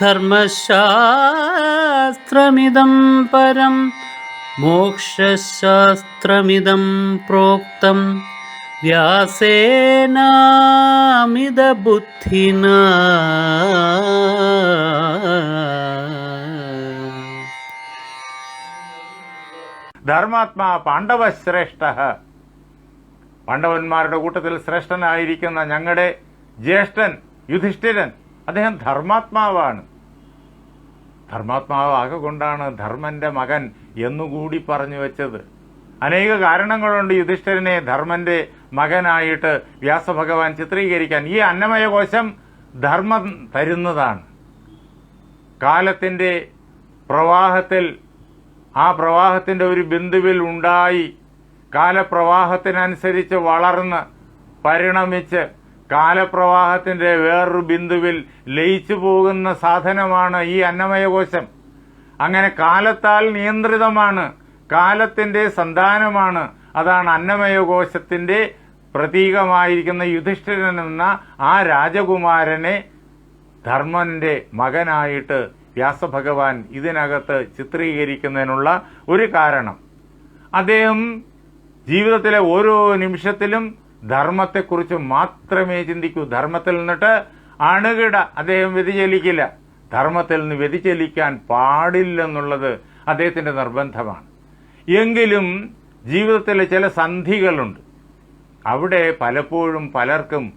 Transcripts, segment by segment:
ധർമ്മശാസ്ത്രമിദം പരം മോക്ഷശാസ്ത്രമിതം പ്രോക്തം. വ്യാസേനാമിതബുദ്ധിന. ധർമാത്മാ പാണ്ഡവശ്രേഷ്ഠ. പാണ്ഡവന്മാരുടെ കൂട്ടത്തിൽ ശ്രേഷ്ഠനായിരിക്കുന്ന ഞങ്ങളുടെ ജ്യേഷ്ഠൻ യുധിഷ്ഠിരൻ അദ്ദേഹം ധർമാത്മാവാണ്. ധർമാത്മാവ് കൊണ്ടാണ് ധർമ്മന്റെ മകൻ എന്നുകൂടി പറഞ്ഞു വെച്ചത്. അനേക കാരണങ്ങളുണ്ട് യുധിഷ്ഠിരനെ ധർമ്മന്റെ മകനായിട്ട് വ്യാസഭഗവാൻ ചിത്രീകരിക്കാൻ. ഈ അന്നമയ കോശം ധർമ്മം തരുന്നതാണ്. കാലത്തിന്റെ പ്രവാഹത്തിൽ ആ പ്രവാഹത്തിന്റെ ഒരു ബിന്ദുവിൽ ഉണ്ടായി കാലപ്രവാഹത്തിനനുസരിച്ച് വളർന്ന് പരിണമിച്ച് കാലപ്രവാഹത്തിന്റെ വേറൊരു ബിന്ദുവിൽ ലയിച്ചു പോകുന്ന സാധനമാണ് ഈ അന്നമയകോശം. അങ്ങനെ കാലത്താൽ നിയന്ത്രിതമാണ് കാലത്തിന്റെ സന്താനമാണ് അതാണ് അന്നമയകോശത്തിന്റെ പ്രതീകമായിരിക്കുന്ന യുധിഷ്ഠിരൻ എന്ന ആ രാജകുമാരനെ ധർമ്മന്റെ മകനായിട്ട് വ്യാസഭഗവാൻ ഇതിനകത്ത് ചിത്രീകരിക്കുന്നതിനുള്ള ഒരു കാരണം. അദ്ദേഹം ജീവിതത്തിലെ ഓരോ നിമിഷത്തിലും ധർമ്മത്തെക്കുറിച്ച് മാത്രമേ ചിന്തിക്കൂ. ധർമ്മത്തിൽ നിന്നിട്ട് അണുകിട അദ്ദേഹം വ്യതിചലിക്കില്ല. ധർമ്മത്തിൽ നിന്ന് വ്യതിചലിക്കാൻ പാടില്ലെന്നുള്ളത് അദ്ദേഹത്തിന്റെ നിർബന്ധമാണ്. എങ്കിലും ജീവിതത്തിലെ ചില സന്ധികളുണ്ട്. അവിടെ പലപ്പോഴും പലർക്കും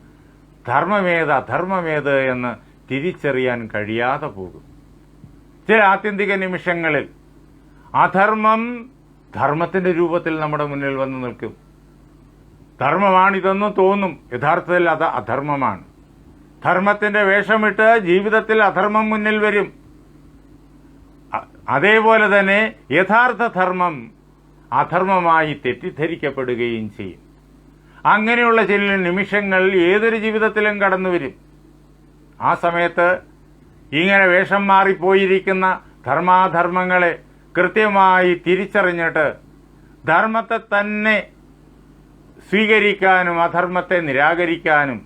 ധർമ്മമേത് അധർമ്മമേത് എന്ന് തിരിച്ചറിയാൻ കഴിയാതെ പോകും. ചില ആത്യന്തിക നിമിഷങ്ങളിൽ അധർമ്മം ധർമ്മത്തിന്റെ രൂപത്തിൽ നമ്മുടെ മുന്നിൽ വന്ന് നിൽക്കും. ധർമ്മമാണിതെന്ന് തോന്നും. യഥാർത്ഥത്തിൽ അത് അധർമ്മമാണ്. ധർമ്മത്തിന്റെ വേഷമിട്ട് ജീവിതത്തിൽ അധർമ്മം മുന്നിൽ വരും. അതേപോലെ തന്നെ യഥാർത്ഥ ധർമ്മം അധർമ്മമായി തെറ്റിദ്ധരിക്കപ്പെടുകയും ചെയ്യും. അങ്ങനെയുള്ള ചില നിമിഷങ്ങൾ ഏതൊരു ജീവിതത്തിലും കടന്നു വരും. ആ സമയത്ത് ഇങ്ങനെ വേഷം മാറിപ്പോയിരിക്കുന്ന ധർമാധർമ്മങ്ങളെ കൃത്യമായി തിരിച്ചറിഞ്ഞിട്ട് ധർമ്മത്തെ തന്നെ സ്വീകരിക്കാനും അധർമ്മത്തെ നിരാകരിക്കാനും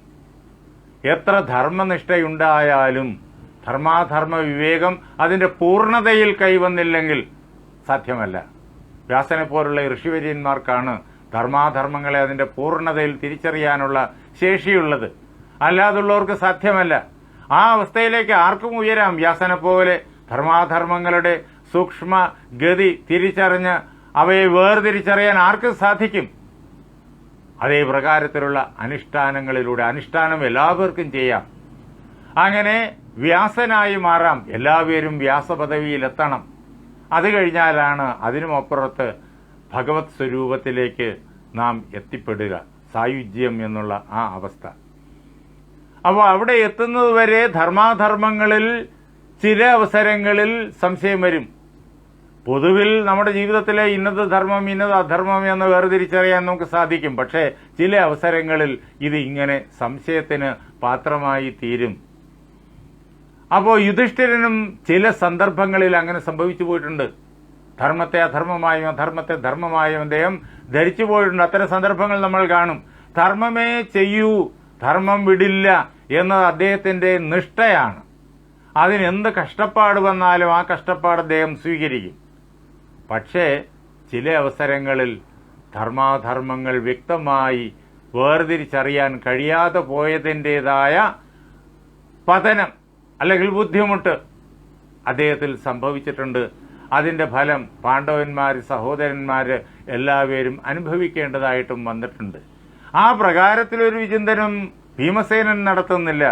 എത്ര ധർമ്മനിഷ്ഠയുണ്ടായാലും ധർമാധർമ്മ വിവേകം അതിന്റെ പൂർണതയിൽ കൈവന്നില്ലെങ്കിൽ സാധ്യമല്ല. വ്യാസനെ പോലുള്ള ഋഷിവര്യന്മാർക്കാണ് ധർമാധർമ്മങ്ങളെ അതിന്റെ പൂർണതയിൽ തിരിച്ചറിയാനുള്ള ശേഷിയുള്ളത്. അല്ലാതുള്ളവർക്ക് സാധ്യമല്ല. ആ അവസ്ഥയിലേക്ക് ആർക്കും ഉയരാം. വ്യാസനെ പോലെ ധർമാധർമ്മങ്ങളുടെ സൂക്ഷ്മ ഗതി തിരിച്ചറിഞ്ഞ് അവയെ വേർതിരിച്ചറിയാൻ ആർക്കും സാധിക്കും. അതേ പ്രകാരത്തിലുള്ള അനുഷ്ഠാനങ്ങളിലൂടെ അനുഷ്ഠാനം എല്ലാവർക്കും ചെയ്യാം. അങ്ങനെ വ്യാസനായി മാറാം. എല്ലാവരും വ്യാസപദവിയിലെത്തണം. അത് കഴിഞ്ഞാലാണ് അതിനുമപ്പുറത്ത് ഭഗവത് സ്വരൂപത്തിലേക്ക് നാം എത്തിപ്പെടുക. സായുജ്യം എന്നുള്ള ആ അവസ്ഥ. അപ്പോൾ അവിടെ എത്തുന്നതുവരെ ധർമാധർമ്മങ്ങളിൽ ചില അവസരങ്ങളിൽ സംശയം വരും. പൊതുവിൽ നമ്മുടെ ജീവിതത്തിലെ ഇന്നത് ധർമ്മം ഇന്നത് അധർമ്മം എന്ന് വേർതിരിച്ചറിയാൻ നമുക്ക് സാധിക്കും. പക്ഷേ ചില അവസരങ്ങളിൽ ഇത് ഇങ്ങനെ സംശയത്തിന് പാത്രമായി തീരും. അപ്പോൾ യുധിഷ്ഠിരനും ചില സന്ദർഭങ്ങളിൽ അങ്ങനെ സംഭവിച്ചു പോയിട്ടുണ്ട്. ധർമ്മത്തെ അധർമ്മമായും അധർമ്മത്തെ ധർമ്മമായും അദ്ദേഹം ധരിച്ചു പോയിട്ടുണ്ട്. അത്തരം സന്ദർഭങ്ങൾ നമ്മൾ കാണും. ധർമ്മമേ ചെയ്യൂ ധർമ്മം വിടില്ല എന്നത് അദ്ദേഹത്തിന്റെ നിഷ്ഠയാണ്. അതിനെന്ത് കഷ്ടപ്പാട് വന്നാലും ആ കഷ്ടപ്പാട് അദ്ദേഹം സ്വീകരിക്കും. പക്ഷേ ചില അവസരങ്ങളിൽ ധർമാധർമ്മങ്ങൾ വ്യക്തമായി വേർതിരിച്ചറിയാൻ കഴിയാതെ പോയതിന്റെതായ പതനം അല്ലെങ്കിൽ ബുദ്ധിമുട്ട് അദ്ദേഹത്തിൽ സംഭവിച്ചിട്ടുണ്ട്. അതിന്റെ ഫലം പാണ്ഡവന്മാർ സഹോദരന്മാർ എല്ലാവരും അനുഭവിക്കേണ്ടതായിട്ടും വന്നിട്ടുണ്ട്. ആ പ്രകാരത്തിലൊരു വിചിന്തനം ഭീമസേനൻ നടത്തുന്നില്ല.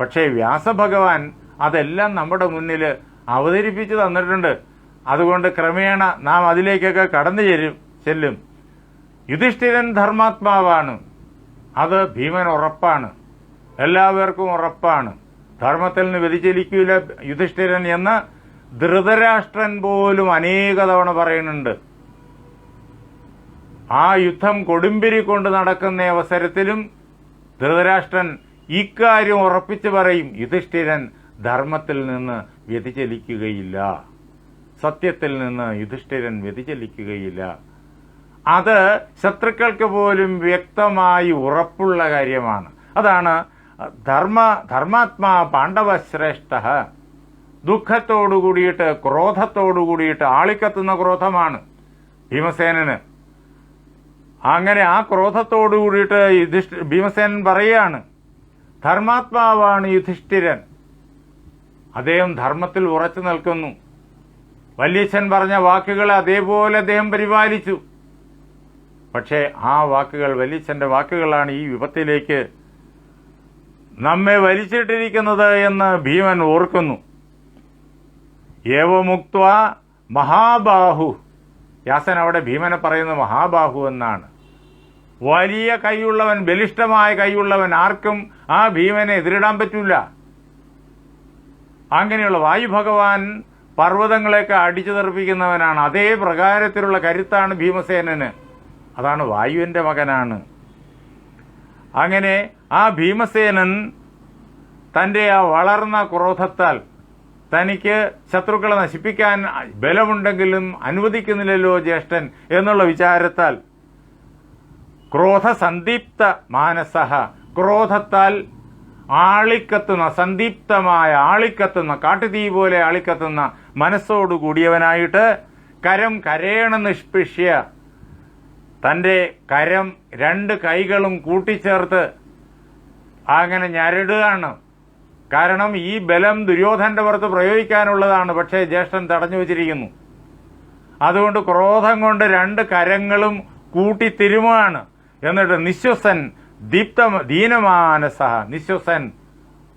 പക്ഷേ വ്യാസഭഗവാൻ അതെല്ലാം നമ്മുടെ മുന്നിൽ അവതരിപ്പിച്ച് തന്നിട്ടുണ്ട്. അതുകൊണ്ട് ക്രമേണ നാം അതിലേക്കൊക്കെ കടന്നു ചെല്ലും ചെല്ലും. യുധിഷ്ഠിരൻ ധർമാത്മാവാണ്. അത് ഭീമൻ ഉറപ്പാണ്. എല്ലാവർക്കും ഉറപ്പാണ്. ധർമ്മത്തിൽ നിന്ന് വ്യതിചലിക്കൂല യുധിഷ്ഠിരൻ എന്ന് ധൃതരാഷ്ട്രൻ പോലും അനേക തവണ പറയുന്നുണ്ട്. ആ യുദ്ധം കൊടുമ്പിരി കൊണ്ട് നടക്കുന്ന അവസരത്തിലും ധൃതരാഷ്ട്രൻ ഇക്കാര്യം ഉറപ്പിച്ചു പറയും. യുധിഷ്ഠിരൻ ധർമ്മത്തിൽ നിന്ന് വ്യതിചലിക്കുകയില്ല. സത്യത്തിൽ നിന്ന് യുധിഷ്ഠിരൻ വ്യതിചലിക്കുകയില്ല. അത് ശത്രുക്കൾക്ക് പോലും വ്യക്തമായി ഉറപ്പുള്ള കാര്യമാണ്. അതാണ് ധർമ്മ ധർമാത്മാ പാണ്ഡവശ്രേഷ്ഠ. ദുഃഖത്തോടു കൂടിയിട്ട് ക്രോധത്തോടു കൂടിയിട്ട് ആളിക്കത്തുന്ന ക്രോധമാണ് ഭീമസേനന്. അങ്ങനെ ആ ക്രോധത്തോടു കൂടിയിട്ട് യുധിഷ്ഠ ഭീമസേനൻ പറയുകയാണ് ധർമാത്മാവാണ് യുധിഷ്ഠിരൻ. അദ്ദേഹം ധർമ്മത്തിൽ ഉറച്ചു നിൽക്കുന്നു. വല്യച്ഛൻ പറഞ്ഞ വാക്കുകൾ അതേപോലെ അദ്ദേഹം പരിപാലിച്ചു. പക്ഷേ ആ വാക്കുകൾ വല്യച്ഛന്റെ വാക്കുകളാണ് ഈ വിപത്തിലേക്ക് നമ്മെ വലിച്ചിട്ടിരിക്കുന്നത് എന്ന് ഭീമൻ ഓർക്കുന്നു. ഏവമുക്ത മഹാബാഹു. വ്യാസൻ അവിടെ ഭീമനെ പറയുന്ന മഹാബാഹു എന്നാണ്. വലിയ കൈയുള്ളവൻ ബലിഷ്ടമായ കൈയുള്ളവൻ ആർക്കും ആ ഭീമനെ എതിരിടാൻ പറ്റില്ല അങ്ങനെയുള്ള വായു ഭഗവാൻ പർവതങ്ങളെയൊക്കെ അടിച്ചു തെറിപ്പിക്കുന്നവനാണ് അതേ പ്രകാരത്തിലുള്ള കരുത്താണ് ഭീമസേനന്. അതാണ് വായുവിന്റെ മകനാണ്. അങ്ങനെ ആ ഭീമസേനൻ തന്റെ ആ വളർന്ന ക്രോധത്താൽ തനിക്ക് ശത്രുക്കളെ നശിപ്പിക്കാൻ ബലമുണ്ടെങ്കിലും അനുവദിക്കുന്നില്ലല്ലോ ജ്യേഷ്ഠൻ എന്നുള്ള വിചാരത്താൽ ക്രോധസന്ദീപ്ത മാനസഹ. ക്രോധത്താൽ ആളിക്കത്തുന്ന സന്ദീപ്തമായ ആളിക്കത്തുന്ന കാട്ടുതീ പോലെ ആളിക്കത്തുന്ന മനസ്സോടു കൂടിയവനായിട്ട് കരം കരേണ നിഷ്പിഷ്യ. തന്റെ കരം രണ്ട് കൈകളും കൂട്ടിച്ചേർത്ത് അങ്ങനെ ഞരടുകയാണ്. കാരണം ഈ ബലം ദുര്യോധന്റെ പുറത്ത് പ്രയോഗിക്കാനുള്ളതാണ് പക്ഷേ ജ്യേഷ്ഠൻ തടഞ്ഞു വച്ചിരിക്കുന്നു. അതുകൊണ്ട് ക്രോധം കൊണ്ട് രണ്ട് കരങ്ങളും കൂട്ടിത്തിരുമാണ് എന്നിട്ട് നിശ്വസൻ ദീപ്ത ദീനമാനസ നിശ്വസൻ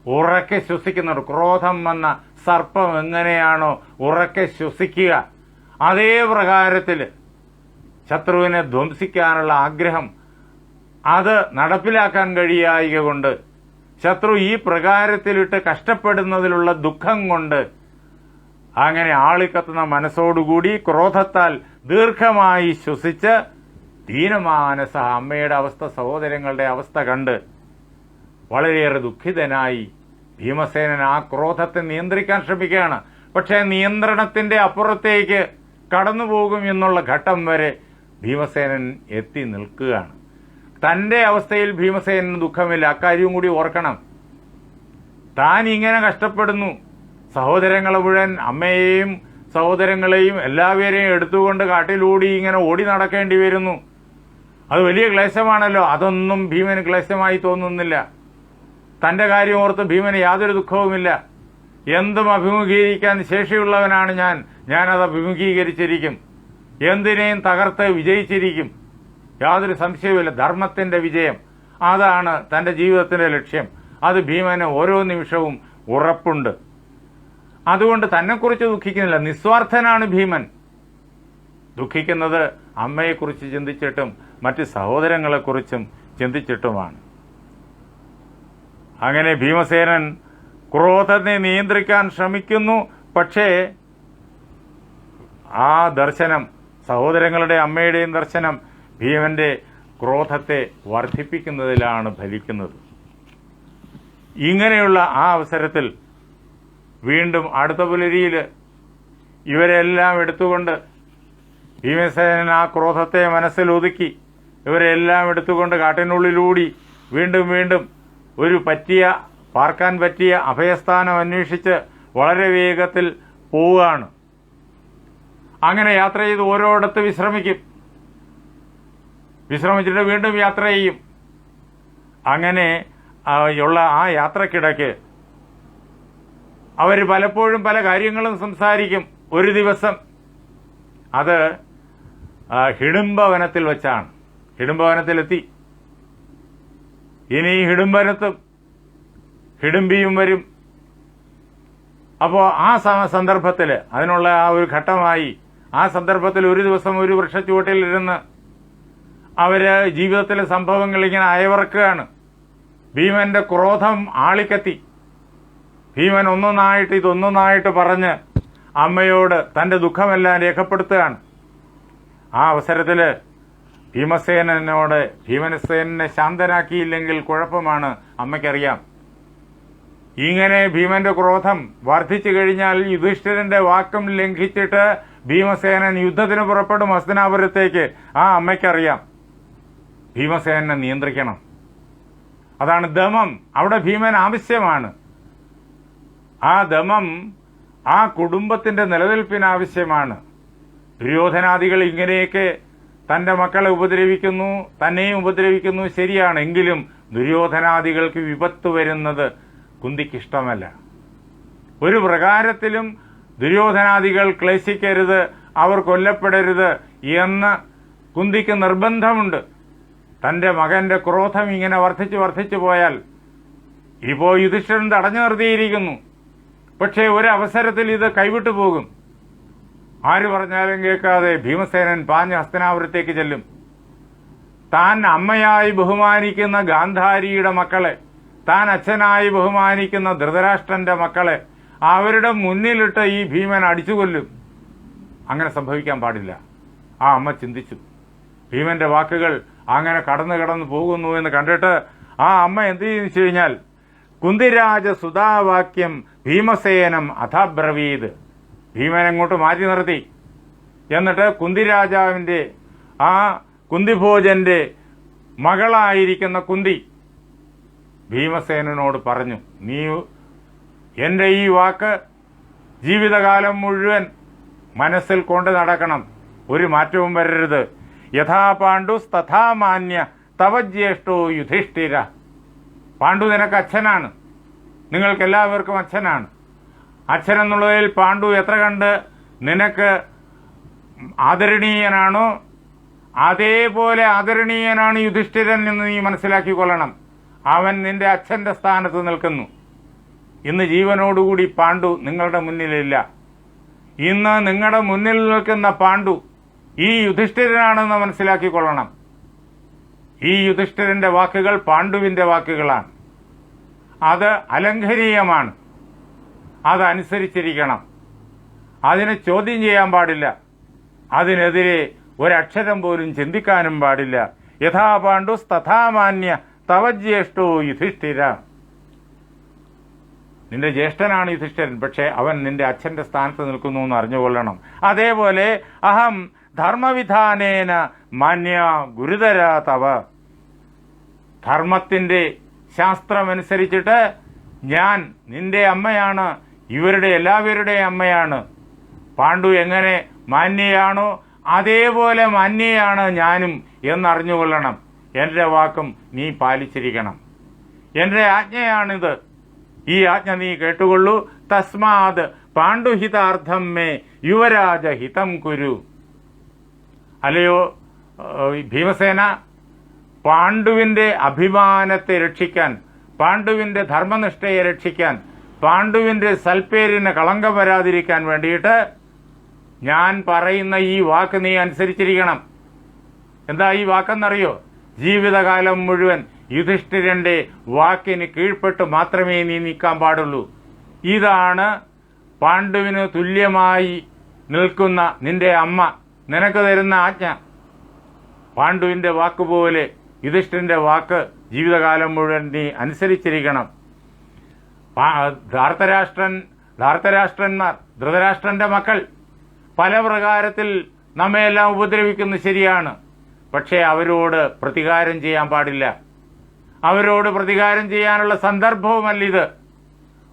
ഉറക്കെ ശ്വസിക്കുന്നുണ്ട് ക്രോധം വന്ന സർപ്പം എങ്ങനെയാണോ ഉറക്കെ ശ്വസിക്കുക. അതേ പ്രകാരത്തിൽ ശത്രുവിനെ ധ്വംസിക്കാനുള്ള ആഗ്രഹം അത് നടപ്പിലാക്കാൻ കഴിയായിക കൊണ്ട് ശത്രു ഈ പ്രകാരത്തിലിട്ട് കഷ്ടപ്പെടുന്നതിലുള്ള ദുഃഖം കൊണ്ട് അങ്ങനെ ആളിക്കത്തുന്ന മനസ്സോടുകൂടി ക്രോധത്താൽ ദീർഘമായി ശ്വസിച്ച് ദീനമാനസ അമ്മയുടെ അവസ്ഥ സഹോദരങ്ങളുടെ അവസ്ഥ കണ്ട് വളരെയേറെ ദുഃഖിതനായി ഭീമസേനൻ ആ ക്രോധത്തെ നിയന്ത്രിക്കാൻ ശ്രമിക്കുകയാണ്. പക്ഷേ നിയന്ത്രണത്തിന്റെ അപ്പുറത്തേക്ക് കടന്നുപോകും എന്നുള്ള ഘട്ടം വരെ ഭീമസേനൻ എത്തി നിൽക്കുകയാണ്. തന്റെ അവസ്ഥയിൽ ഭീമസേനന് ദുഃഖമില്ല. അക്കാര്യവും കൂടി ഓർക്കണം. താൻ ഇങ്ങനെ കഷ്ടപ്പെടുന്നു. സഹോദരങ്ങളെ മുഴുവൻ അമ്മയെയും സഹോദരങ്ങളെയും എല്ലാവരെയും എടുത്തുകൊണ്ട് കാട്ടിലൂടി ഇങ്ങനെ ഓടി നടക്കേണ്ടി വരുന്നു. അത് വലിയ ക്ലേശമാണല്ലോ. അതൊന്നും ഭീമന് ക്ലേശമായി തോന്നുന്നില്ല. തന്റെ കാര്യം ഓർത്ത് ഭീമന് യാതൊരു ദുഃഖവുമില്ല. എന്തും അഭിമുഖീകരിക്കാൻ ശേഷിയുള്ളവനാണ് ഞാൻ. ഞാനത് അഭിമുഖീകരിച്ചിരിക്കും. എന്തിനേയും തകർത്ത് വിജയിച്ചിരിക്കും. യാതൊരു സംശയവുമില്ല. ധർമ്മത്തിന്റെ വിജയം. അതാണ് തന്റെ ജീവിതത്തിന്റെ ലക്ഷ്യം. അത് ഭീമന് ഓരോ നിമിഷവും ഉറപ്പുണ്ട്. അതുകൊണ്ട് തന്നെക്കുറിച്ച് ദുഃഖിക്കുന്നില്ല. നിസ്വാർത്ഥനാണ് ഭീമൻ. ദുഃഖിക്കുന്നത് അമ്മയെക്കുറിച്ച് ചിന്തിച്ചിട്ടും മറ്റ് സഹോദരങ്ങളെക്കുറിച്ചും ചിന്തിച്ചിട്ടുമാണ്. അങ്ങനെ ഭീമസേനൻ ക്രോധത്തെ നിയന്ത്രിക്കാൻ ശ്രമിക്കുന്നു. പക്ഷേ ആ ദർശനം സഹോദരങ്ങളുടെ അമ്മയുടെയും ദർശനം ഭീമന്റെ ക്രോധത്തെ വർദ്ധിപ്പിക്കുന്നതിലാണ് ഫലിക്കുന്നത്. ഇങ്ങനെയുള്ള ആ അവസരത്തിൽ വീണ്ടും അടുത്ത പുലരിയിൽ ഇവരെല്ലാം എടുത്തുകൊണ്ട് ഭീമസേനൻ ആ ക്രോധത്തെ മനസ്സിൽ ഒതുക്കി ഇവരെല്ലാം എടുത്തുകൊണ്ട് കാട്ടിനുള്ളിലൂടി വീണ്ടും വീണ്ടും ഒരു പറ്റിയ പാർക്കാൻ പറ്റിയ അഭയസ്ഥാനം അന്വേഷിച്ച് വളരെ വേഗത്തിൽ പോവുകയാണ്. അങ്ങനെ യാത്ര ചെയ്ത് ഓരോയിടത്ത് വിശ്രമിക്കും. വിശ്രമിച്ചിട്ട് വീണ്ടും യാത്ര ചെയ്യും. അങ്ങനെ ഉള്ള ആ യാത്രക്കിടയ്ക്ക് അവർ പലപ്പോഴും പല കാര്യങ്ങളും സംസാരിക്കും ഒരു ദിവസം. അത് ഹിഡുംബവനത്തിൽ വെച്ചാണ്. ഹിഡുംബവനത്തിലെത്തി ഇനി ഹിഡുംബനത്തും ഹിഡുംബിയും വരും. അപ്പോൾ ആ സന്ദർഭത്തിൽ അതിനുള്ള ആ ഒരു ഘട്ടമായി ആ സന്ദർഭത്തിൽ ഒരു ദിവസം ഒരു വൃക്ഷച്ചുവട്ടിലിരുന്ന് അവർ ജീവിതത്തിലെ സംഭവങ്ങൾ ഇങ്ങനെ അയവറക്കുകയാണ്. ഭീമന്റെ ക്രോധം ആളിക്കത്തി. ഭീമൻ ഒന്നൊന്നായിട്ട് ഇതൊന്നൊന്നായിട്ട് പറഞ്ഞ് അമ്മയോട് തന്റെ ദുഃഖമെല്ലാം രേഖപ്പെടുത്തുകയാണ്. ആ അവസരത്തിൽ ഭീമസേനോട് ഭീമസേനെ ശാന്തനാക്കിയില്ലെങ്കിൽ കുഴപ്പമാണ് അമ്മയ്ക്കറിയാം. ഇങ്ങനെ ഭീമന്റെ ക്രോധം വർദ്ധിച്ചു കഴിഞ്ഞാൽ യുധിഷ്ഠിരന്റെ വാക്കും ലംഘിച്ചിട്ട് ഭീമസേനൻ യുദ്ധത്തിന് പുറപ്പെടും ഹസ്തനാപുരത്തേക്ക് ആ അമ്മയ്ക്കറിയാം. ഭീമസേനെ നിയന്ത്രിക്കണം. അതാണ് ദമം. അവിടെ ഭീമൻ ആവശ്യമാണ്. ആ ദമം ആ കുടുംബത്തിന്റെ നിലനിൽപ്പിന് ആവശ്യമാണ്. ദുര്യോധനാദികൾ ഇങ്ങനെയൊക്കെ തന്റെ മക്കളെ ഉപദ്രവിക്കുന്നു തന്നെയും ഉപദ്രവിക്കുന്നു ശരിയാണ് എങ്കിലും ദുര്യോധനാദികൾക്ക് വിപത്ത് വരുന്നത് കുന്തിക്കിഷ്ടമല്ല. ഒരു പ്രകാരത്തിലും ദുര്യോധനാദികൾ ക്ലേശിക്കരുത് അവർ കൊല്ലപ്പെടരുത് എന്ന് കുന്തിക്ക് നിർബന്ധമുണ്ട്. തന്റെ മകന്റെ ക്രോധം ഇങ്ങനെ വർദ്ധിച്ച് വർദ്ധിച്ചു പോയാൽ ഇപ്പോൾ യുധിഷ്ഠിരൻ തടഞ്ഞു നിർത്തിയിരിക്കുന്നു. പക്ഷേ ഒരവസരത്തിൽ ഇത് കൈവിട്ടു പോകും. ആര് പറഞ്ഞാലും കേൾക്കാതെ ഭീമസേനൻ പാഞ്ഞ ഹസ്തനാപുരത്തേക്ക് ചെല്ലും. താൻ അമ്മയായി ബഹുമാനിക്കുന്ന ഗാന്ധാരിയുടെ മക്കളെ താൻ അച്ഛനായി ബഹുമാനിക്കുന്ന ധൃതരാഷ്ട്രന്റെ മക്കളെ അവരുടെ മുന്നിലിട്ട് ഈ ഭീമൻ അടിച്ചുകൊല്ലും. അങ്ങനെ സംഭവിക്കാൻ പാടില്ല. ആ അമ്മ ചിന്തിച്ചു. ഭീമന്റെ വാക്കുകൾ അങ്ങനെ കടന്നു കടന്നു പോകുന്നു എന്ന് കണ്ടിട്ട് ആ അമ്മ എന്ത് ചെയ്യുന്നു കഴിഞ്ഞാൽ കുന്തിരാജ സുധാവാക്യം ഭീമസേനം അഥബ്രവീത് ഭീമൻ അങ്ങോട്ട് മാറ്റി നിർത്തി. എന്നിട്ട് കുന്തിരാജാവിന്റെ ആ കുന്തിഭോജന്റെ മകളായിരിക്കുന്ന കുന്തി ഭീമസേനോട് പറഞ്ഞു നീ എന്റെ ഈ വാക്ക് ജീവിതകാലം മുഴുവൻ മനസ്സിൽ കൊണ്ട് നടക്കണം. ഒരു മാറ്റവും വരരുത്. യഥാ പാണ്ഡു തഥാ മാന്യ തവ ജ്യേഷ്ഠോ യുധിഷ്ഠിര. പാണ്ഡു നിനക്ക് അച്ഛനാണ്. നിങ്ങൾക്കെല്ലാവർക്കും അച്ഛനാണ്. അച്ഛൻ എന്നുള്ളതിൽ പാണ്ഡു എത്ര കണ്ട് നിനക്ക് ആദരണീയനാണോ? അതേപോലെ ആദരണീയനാണ് യുധിഷ്ഠിരൻ എന്ന് നീ മനസ്സിലാക്കിക്കൊള്ളണം. അവൻ നിന്റെ അച്ഛന്റെ സ്ഥാനത്ത് നിൽക്കുന്നു. ഇന്ന് ജീവനോടുകൂടി പാണ്ഡു നിങ്ങളുടെ മുന്നിലില്ല. ഇന്ന് നിങ്ങളുടെ മുന്നിൽ നിൽക്കുന്ന പാണ്ഡു ഈ യുധിഷ്ഠിരനാണെന്ന് മനസ്സിലാക്കിക്കൊള്ളണം. ഈ യുധിഷ്ഠിരന്റെ വാക്കുകൾ പാണ്ഡുവിന്റെ വാക്കുകളാണ്. അത് അലംഘനീയമാണ്. അതനുസരിച്ചിരിക്കണം. അതിനെ ചോദ്യം ചെയ്യാൻ പാടില്ല. അതിനെതിരെ ഒരക്ഷരം പോലും ചിന്തിക്കാനും പാടില്ല. യഥാ പാണ്ഡുസ് തഥാമാന്യ തവ ജ്യേഷ്ഠോ യുധിഷ്ഠിര. നിന്റെ ജ്യേഷ്ഠനാണ് യുധിഷ്ഠിരൻ പക്ഷേ അവൻ നിന്റെ അച്ഛന്റെ സ്ഥാനത്ത് നിൽക്കുന്നു എന്ന് അറിഞ്ഞുകൊള്ളണം. അതേപോലെ അഹം ധർമ്മവിധാനേന മാന്യ ഗുരുതര തവ. ധർമ്മത്തിന്റെ ശാസ്ത്രമനുസരിച്ചിട്ട് ഞാൻ നിന്റെ അമ്മയാണ് ഇവരുടെ എല്ലാവരുടെയും അമ്മയാണ്. പാണ്ഡു എങ്ങനെ മാന്യയാണോ അതേപോലെ മാന്യയാണ് ഞാനും എന്നറിഞ്ഞുകൊള്ളണം. എന്റെ വാക്കും നീ പാലിച്ചിരിക്കണം. എന്റെ ആജ്ഞയാണിത്. ഈ ആജ്ഞ നീ കേട്ടുകൊള്ളൂ. തസ്മാത് പാണ്ഡുഹിതാർത്ഥം മേ യുവരാജ ഹിതം കുരു. അല്ലയോ ഭീമസേന? പാണ്ഡുവിന്റെ അഭിമാനത്തെ രക്ഷിക്കാൻ പാണ്ഡുവിന്റെ ധർമ്മനിഷ്ഠയെ രക്ഷിക്കാൻ പാണ്ഡുവിന്റെ സൽപ്പേരിന് കളങ്കം വരാതിരിക്കാൻ വേണ്ടിയിട്ട് ഞാൻ പറയുന്ന ഈ വാക്ക് നീ അനുസരിച്ചിരിക്കണം. എന്താ ഈ വാക്കെന്നറിയോ? ജീവിതകാലം മുഴുവൻ യുധിഷ്ഠിരന്റെ വാക്കിന് കീഴ്പ്പെട്ട് മാത്രമേ നീ നീക്കാൻ പാടുള്ളൂ. ഇതാണ് പാണ്ഡുവിന് തുല്യമായി നിൽക്കുന്ന നിന്റെ അമ്മ. നിനക്ക് തരുന്ന ആജ്ഞ. പാണ്ഡുവിന്റെ വാക്കുപോലെ യുധിഷ്ഠിരന്റെ വാക്ക് ജീവിതകാലം മുഴുവൻ നീ അനുസരിച്ചിരിക്കണം. ധാർത്തരാഷ്ട്രൻ ധാർത്തരാഷ്ട്രന്മാർ ധൃതരാഷ്ട്രന്റെ മക്കൾ പല പ്രകാരത്തിൽ നമ്മയെല്ലാം ഉപദ്രവിക്കുന്നത് ശരിയാണ്. പക്ഷേ അവരോട് പ്രതികാരം ചെയ്യാൻ പാടില്ല. അവരോട് പ്രതികാരം ചെയ്യാനുള്ള സന്ദർഭവുമല്ല ഇത്.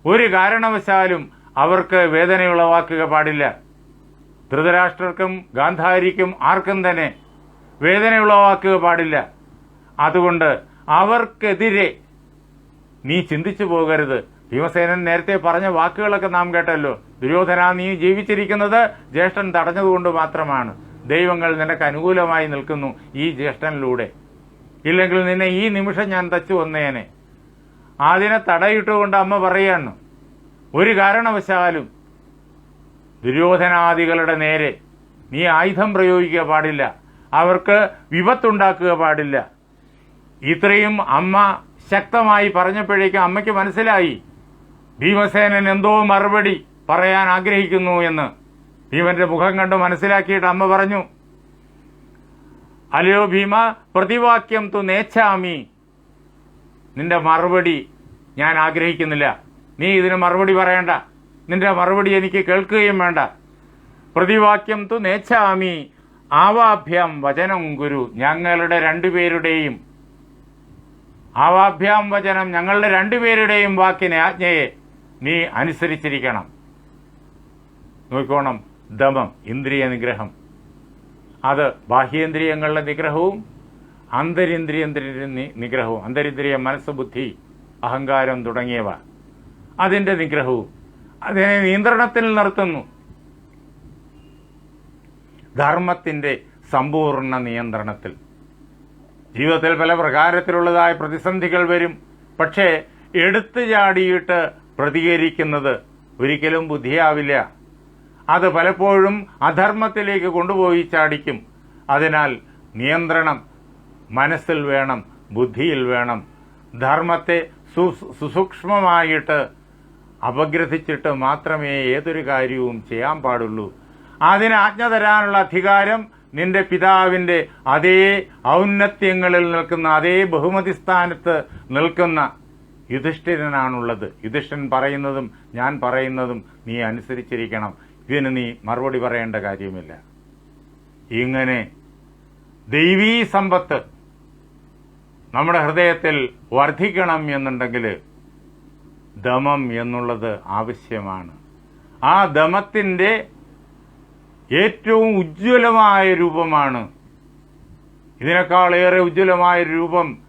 ഒരു കാരണവശാലും അവർക്ക് വേദനയുളവാക്കുക പാടില്ല. ധൃതരാഷ്ട്രർക്കും ഗാന്ധാരിക്കും ആർക്കും തന്നെ വേദനയുളവാക്കുക പാടില്ല. അതുകൊണ്ട് അവർക്കെതിരെ നീ ചിന്തിച്ചു പോകരുത്. ഭീമസേനൻ നേരത്തെ പറഞ്ഞ വാക്കുകളൊക്കെ നാം കേട്ടല്ലോ. ദുര്യോധന നീ ജീവിച്ചിരിക്കുന്നത് ജ്യേഷ്ഠൻ തടഞ്ഞതുകൊണ്ട് മാത്രമാണ്. ദൈവങ്ങൾ നിനക്ക് അനുകൂലമായി നിൽക്കുന്നു ഈ ജ്യേഷ്ഠനിലൂടെ. ഇല്ലെങ്കിൽ നിന്നെ ഈ നിമിഷം ഞാൻ തച്ചു വന്നേനെ. അതിനെ തടയിട്ടുകൊണ്ട് അമ്മ പറയാണ് ഒരു കാരണവശാലും ദുര്യോധനാദികളുടെ നേരെ നീ ആയുധം പ്രയോഗിക്കുക പാടില്ല. അവർക്ക് വിപത്തുണ്ടാക്കുക പാടില്ല. ഇത്രയും അമ്മ ശക്തമായി പറഞ്ഞപ്പോഴേക്കും അമ്മയ്ക്ക് മനസ്സിലായി ഭീമസേനൻ എന്തോ മറുപടി പറയാൻ ആഗ്രഹിക്കുന്നു എന്ന് ഭീമന്റെ മുഖം കണ്ട് മനസ്സിലാക്കിയിട്ട് അമ്മ പറഞ്ഞു അല്ലയോ ഭീമ പ്രതിവാക്യം തു നേച്ചാമി നിന്റെ മറുപടി ഞാൻ ആഗ്രഹിക്കുന്നില്ല. നീ ഇതിന് മറുപടി പറയണ്ട. നിന്റെ മറുപടി എനിക്ക് കേൾക്കുകയും വേണ്ട. പ്രതിവാക്യം തു നേച്ചാമി ആവാഭ്യം വചനം ഗുരു ഞങ്ങളുടെ രണ്ടുപേരുടെയും. ആവാഭ്യാം വചനം ഞങ്ങളുടെ രണ്ടുപേരുടെയും വാക്കിനെ ആജ്ഞയെ നീ അനുസരിച്ചിരിക്കണം. നോക്കോണം ദമം ഇന്ദ്രിയ നിഗ്രഹം അത് ബാഹ്യേന്ദ്രിയങ്ങളുടെ നിഗ്രഹവും അന്തരിന്ദ്രിയ നിഗ്രഹവും. അന്തരിന്ദ്രിയ മനസ്സ് ബുദ്ധി അഹങ്കാരം തുടങ്ങിയവ. അതിന്റെ നിഗ്രഹവും. അതിനെ നിയന്ത്രണത്തിൽ നിർത്തുന്നു. ധർമ്മത്തിന്റെ സമ്പൂർണ നിയന്ത്രണത്തിൽ. ജീവിതത്തിൽ പല പ്രകാരത്തിലുള്ളതായ പ്രതിസന്ധികൾ വരും. പക്ഷേ എടുത്തു ചാടിയിട്ട് പ്രതികരിക്കുന്നത് ഒരിക്കലും ബുദ്ധിയാവില്ല. അത് പലപ്പോഴും അധർമ്മത്തിലേക്ക് കൊണ്ടുപോയി ചാടിക്കും. അതിനാൽ നിയന്ത്രണം മനസ്സിൽ വേണം ബുദ്ധിയിൽ വേണം. ധർമ്മത്തെ സു- സുസൂക്ഷ്മമായിട്ട് അപഗ്രഥിച്ചിട്ട് മാത്രമേ ഏതൊരു കാര്യവും ചെയ്യാൻ പാടുള്ളൂ. അതിന് ആജ്ഞ തരാനുള്ള അധികാരം നിന്റെ പിതാവിന്റെ അതേ ഔന്നത്യങ്ങളിൽ നിൽക്കുന്ന അതേ ബഹുമതി സ്ഥാനത്ത് നിൽക്കുന്ന യുധിഷ്ഠിരനാണുള്ളത്. യുധിഷ്ഠിരൻ പറയുന്നതും ഞാൻ പറയുന്നതും നീ അനുസരിച്ചിരിക്കണം. ഇതിന് നീ മറുപടി പറയേണ്ട കാര്യമില്ല. ഇങ്ങനെ ദൈവീ സമ്പത്ത് നമ്മുടെ ഹൃദയത്തിൽ വർദ്ധിക്കണം എന്നുണ്ടെങ്കിൽ ദമം എന്നുള്ളത് ആവശ്യമാണ്. ആ ദമത്തിന്റെ ഏറ്റവും ഉജ്ജ്വലമായ രൂപമാണ്. ഇതിനേക്കാൾ ഏറെ ഉജ്ജ്വലമായ രൂപം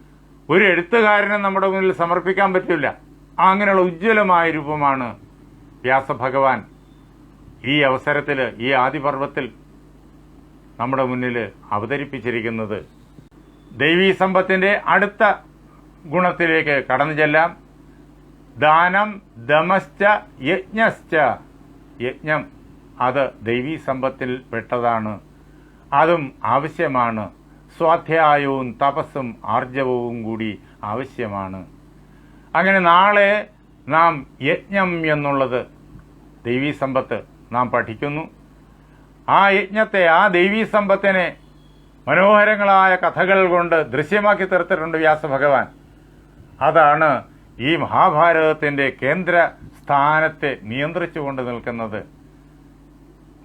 ഒരു എഴുത്തുകാരനെ നമ്മുടെ മുന്നിൽ സമർപ്പിക്കാൻ പറ്റില്ല. അങ്ങനെയുള്ള ഉജ്ജ്വലമായ രൂപമാണ് വ്യാസഭഗവാൻ. ഈ അവസരത്തിൽ ഈ ആദിപർവത്തിൽ നമ്മുടെ മുന്നിൽ അവതരിപ്പിച്ചിരിക്കുന്നത്. ദൈവീ സമ്പത്തിന്റെ അടുത്ത ഗുണത്തിലേക്ക് കടന്നു ചെല്ലാം. ദാനം ദമശ്ച യജ്ഞശ്ച. യജ്ഞം അത് ദൈവീ സമ്പത്തിൽ പെട്ടതാണ്. അതും ആവശ്യമാണ്. സ്വാധ്യായവും തപസ്സും ആർജവവും കൂടി ആവശ്യമാണ്. അങ്ങനെ നാളെ നാം യജ്ഞം എന്നുള്ളത് ദൈവീ സമ്പത്ത് നാം പഠിക്കുന്നു. ആ യജ്ഞത്തെ ആ ദൈവീ സമ്പത്തിനെ മനോഹരങ്ങളായ കഥകൾ കൊണ്ട് ദൃശ്യമാക്കി തീർത്തിട്ടുണ്ട് വ്യാസഭഗവാൻ. അതാണ് ഈ മഹാഭാരതത്തിന്റെ കേന്ദ്ര സ്ഥാനത്തെ നിയന്ത്രിച്ചുകൊണ്ട് നിൽക്കുന്നത്.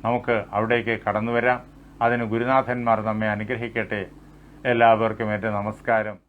നമുക്ക് അവിടേക്ക് കടന്നു വരാം അതിന് ഗുരുനാഥന്മാർ നമ്മെ അനുഗ്രഹിക്കട്ടെ. എല്ലാവർക്കും എന്റെ നമസ്കാരം.